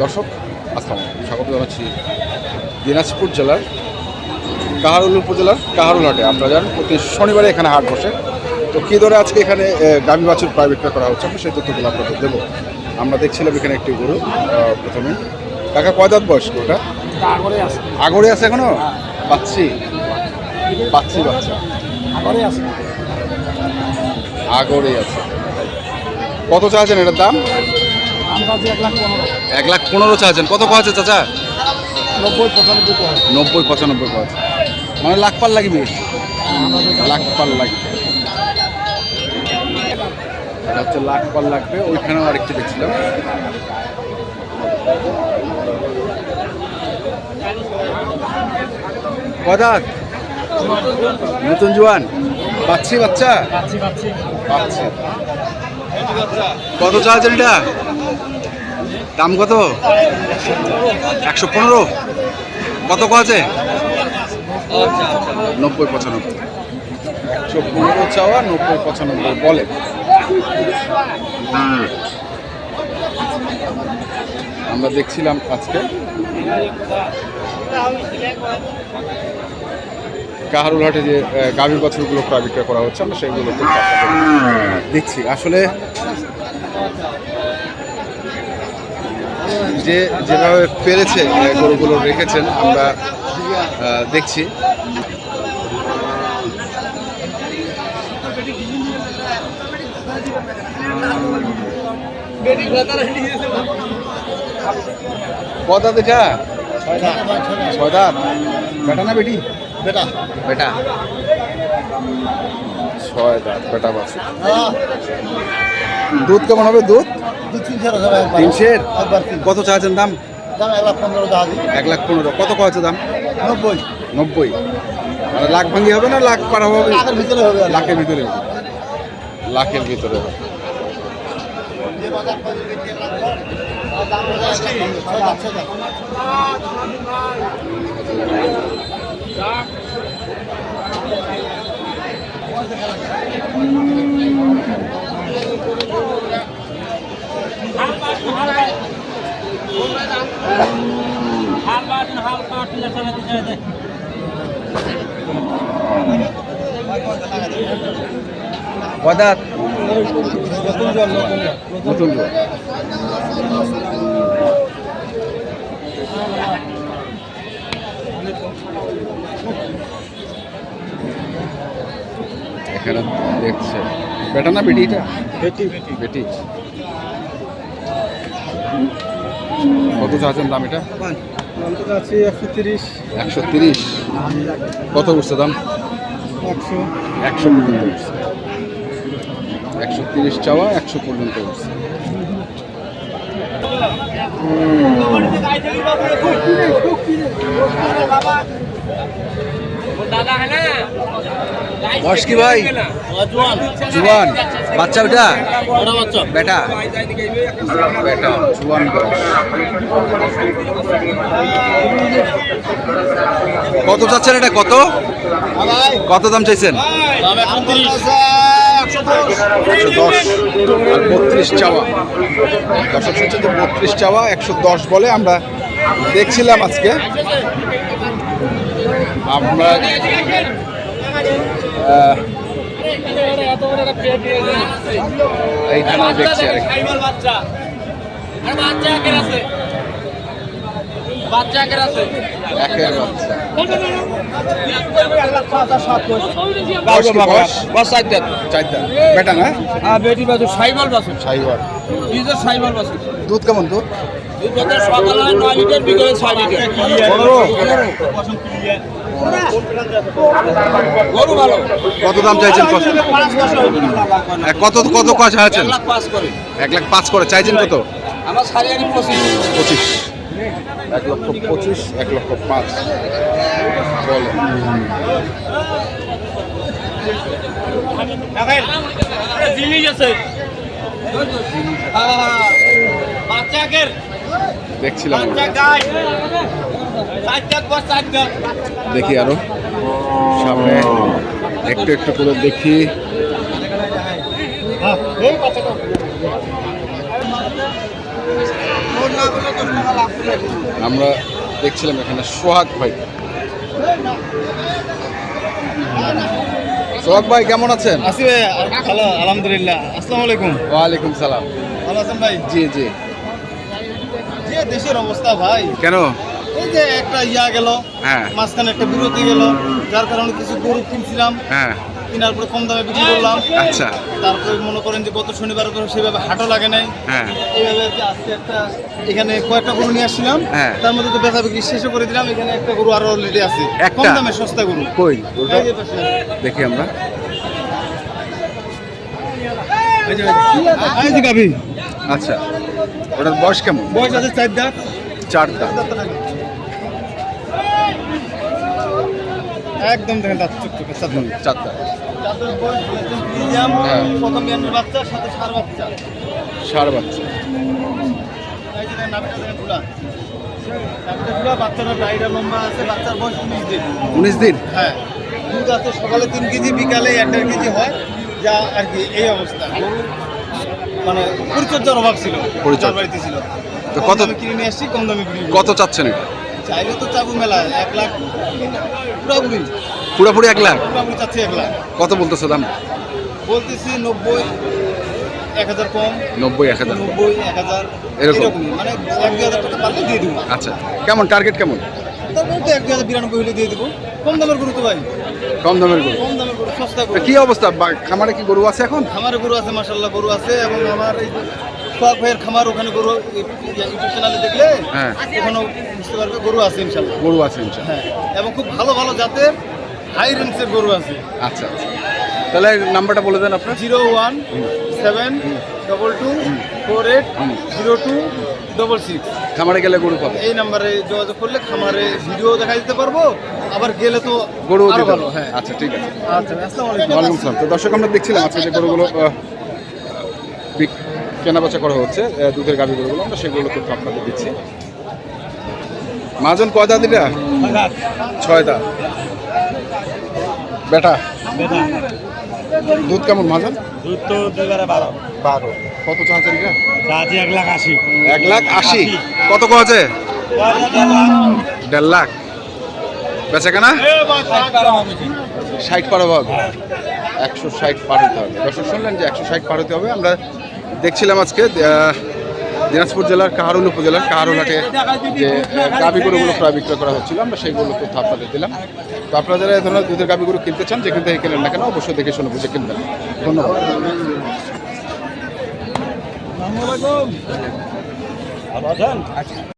দর্শক আসসালাম স্বাগত জানাচ্ছি দিনাজপুর জেলার কাহারুল উপজেলার কাহারুল হাটে আপনারা জানেন প্রতি শনিবারে এখানে হাট বসে। তো কী ধরে আজকে এখানে গাভী বাছুর প্রায় বিক্রয় করা হচ্ছে আমি সেই তথ্যগুলো আপনাদের দেবো। আমরা দেখছিলাম এখানে একটি গরু প্রথমে। কাকা কয় দাঁত বয়স ওটা? আগরে আছে আগরে আছে এখনও? পাচ্ছি পাচ্ছি বাচ্চা। আগরে আছে। আগরে আছে। কত চাচ্ছেন এটার দাম? এক লাখ পনেরো। চাচ্ছেন কত আছে চাচা? নব্বই পঁচানব্বই নব্বই পঁচানব্বই পাওয়া মানে লাখ পার লাগবে লাখ পার লাগবে। এটা হচ্ছে লাখ পার লাগবে। ওইখানেও আরেকটি দেখছিলাম। কদাক নতুন জোয়ান। পাচ্ছি বাচ্চা? পাচ্ছি। কত চাচ্ছেন দাম কত? একশো পনেরো? কত আছে? নব্বই পঁচানব্বই। একশো পনেরো চাওয়া নব্বই পঁচানব্বই বলে। আমরা দেখছিলাম আজকে। কাহারুল হাটে যে গাভীর বাছুরগুলো প্রায় বিক্রয় করা হচ্ছে, আমরা সেগুলো দেখছি, আসলে যে, যেভাবে পেরেছে গরুগুলো রেখেছেন, আমরা দেখছি। কদা দেখা ছয় দাঁত। বেটা না বেটি? বেটা। বেটা। ছয় দাঁত বেটা বাছুর। দুধ কেমন হবে? দুধ? দু তিন হাজার একবার। তিনশের কত চাচ্ছেন দাম? দাম এক লাখ পনেরো এক লাখ পনেরো। কত আছে দাম? নব্বই। নব্বই। মানে লাখ ভাঙ্গি হবে না লাখ পার হবে? লাখের ভিতরে হবে লাখের ভিতরে হবে। লাখের ভিতরে হবে। কদাত নতুন জল, নতুন জল। নতুন জোয়ান। এখানে দেখছে। বেটা না বেটিটা বেটি বেটি। কত চাচ্ছেন দাম এটা? একশো তিরিশ। একশো তিরিশ। কত উঠছে দাম? একশো। একশো পর্যন্ত উঠছে। একশো তিরিশ চাওয়া একশো পর্যন্ত উঠছে। বয়স কি ভাই? জুয়ান। বাচ্চা বেটা? বেটা বেটা? জুয়ান কত চাচ্ছেন এটা? কত? কত দাম চাইছেন? একশো দশ আর বত্রিশ চাওয়া। দর্শক শুনছেন বত্রিশ চাওয়া একশো দশ বলে আমরা দেখছিলাম আজকে। আমরা দেখছি আর। একের বাচ্চা। বেটা না? বেটি বাজু সাইবল সাইবার সাইবল দুধ কেমন দুধ? কত দাম চাইছেন কত? কত কাজ করে এক লাখ পাঁচ করে। চাইছেন কত? আমার পঁচিশ। পঁচিশ। এক লক্ষ পঁচিশ এক লক্ষ পাঁচ। বলে জিনিস আছে। বাচ্চাকের দেখছিলাম। দেখি আরও। সামনে একটু একটু করে দেখি। আমরা দেখছিলাম এখানে সোহাগ ভাই। সোহাগ ভাই কেমন আছেন? আসি ভাই ভালো আলহামদুলিল্লাহ। আসসালামু আলাইকুম। ওয়ালাইকুম সালাম। ভালো আছেন ভাই? জি জি। যে দেশের অবস্থা ভাই কেন? এই যে একটা ইয়া গেল হ্যাঁ। মাঝখানে একটা বিরতি গেল যার কারণে কিছু গরু কিনছিলাম। হ্যাঁ। কেনার পরে কম দামে বিক্রি করলাম। আচ্ছা। তারপরে মনে করেন যে গত শনিবার সেভাবে হাটও লাগে নাই। হ্যাঁ। এইভাবে আর কি আজকে একটা এখানে কয়েকটা গরু নিয়ে আসছিলাম হ্যাঁ। তার মধ্যে তো বেচা বিক্রি শেষও করে দিলাম এখানে একটা গরু আরও অলরেডি আছে। একটা? কম দামে সস্তা গরু। কই। দেখি আমরা। এই যে গাভী। আচ্ছা। ওটার বয়স কেমন? বয়স আছে চার দাঁত। চার দাঁত। একদম দেখেন দাঁত চুকচুকে চাঁদের একদম প্রিমিয়াম হ্যাঁ। বাচ্চা সাথে সার বাচ্চা। ষাড় বাচ্চা ডাইরা লম্বা আছে বাচ্চার বয়স উনিশ দিন? উনিশ দিন হ্যাঁ। দুধ আছে সকালে তিন কেজি বিকালে এক দেড় কেজি হয়। যা আর কি এই অবস্থা। মানে পরিচর্যার অভাব ছিল। পরিচর্যা। বাড়িতে ছিল। তো কত- দামে কিনে নিয়ে আসছি কম দামে। কত চাচ্ছেন এটা? চাইলে তো চাবু মেলা এক লাখ। পুরাপুরি। পুরোপুরি এক লাখ? পুরাপুরি চাচ্ছি এক লাখ। কত বলতেছো দাম? বলতেছি নব্বই এক হাজার কম। নব্বই এক হাজার নব্বই এক হাজার। এরকম? মানে এক দুই হাজার টাকা পারলে দিয়ে দেবো। আচ্ছা কেমন টার্গেট কেমন? তারপর তো এক দুই হাজার বিরানব্বই হলে দিয়ে দেবো। কম দামের গুরুত্ব ভাই। কম দামের গুরুত্ব কম দামের গরু গরু কি অবস্থা? খামারে কি গরু আছে এখন? খামারে গরু আছে মাসাল্লাহ গরু আছে এবং আমার এই সোহাগ ভাইয়ের খামার ওখানে গরু ইউটিউব চ্যানেলে দেখলে হ্যাঁ। ওখানেও বুঝতে পারবে গরু আছে ইনশাল্লাহ গরু আছে ইনশাল্লাহ। হ্যাঁ এবং খুব ভালো ভালো জাতের হাই রেঞ্জের গরু আছে। আচ্ছা আচ্ছা। তাহলে নাম্বারটা বলে দেন আপনার। Zero one seven double two four eight zero two double six. খামারে গেলে গরু পাবে? এই নাম্বারে যোগাযোগ করলে খামারে ভিডিও দেখা দিতে পারব আবার গেলে তো গরু ভালো হ্যাঁ। আচ্ছা ঠিক আছে। আচ্ছা আসসালামু আলাইকুম। ওয়ালাইকুম আসসালাম তো দর্শক আমরা দেখছিলাম আজকে যে গরুগুলো কেনাবেচা করা হচ্ছে দুধের গাভি গরুগুলো আমরা সেগুলো তথ্য আপনাদের দিচ্ছি। মাজন কয় দাঁত এটা? ছয় দাঁত। বেটা। দুধ কেমন মাজন? দুধ তো দুইবারে বারো। বারো। কত চাচ্ছেন এটা চার্জ এক লাখ আশি। এক লাখ আশি। কত কছে দেড় লাখ। বেচা কেনা? ষাট পার হবে। একশো ষাট পার হতে হবে। দর্শক শুনলেন যে একশো ষাট পার হতে হবে। আমরা দেখছিলাম আজকে দিনাজপুর জেলার কাহারুল উপজেলার কাহারুল হাটে যে গাভি গরুগুলো প্রায় বিক্রয় করা হচ্ছিল, আমরা সেইগুলো তথ্য আপনাদের দিলাম। তো আপনারা যারা এই ধরনের দুধের গাভি গরু কিনতে চান, যেখান থেকে কেনেন না কেন, অবশ্যই দেখে শুনে বুঝে কিনবেন। ধন্যবাদ।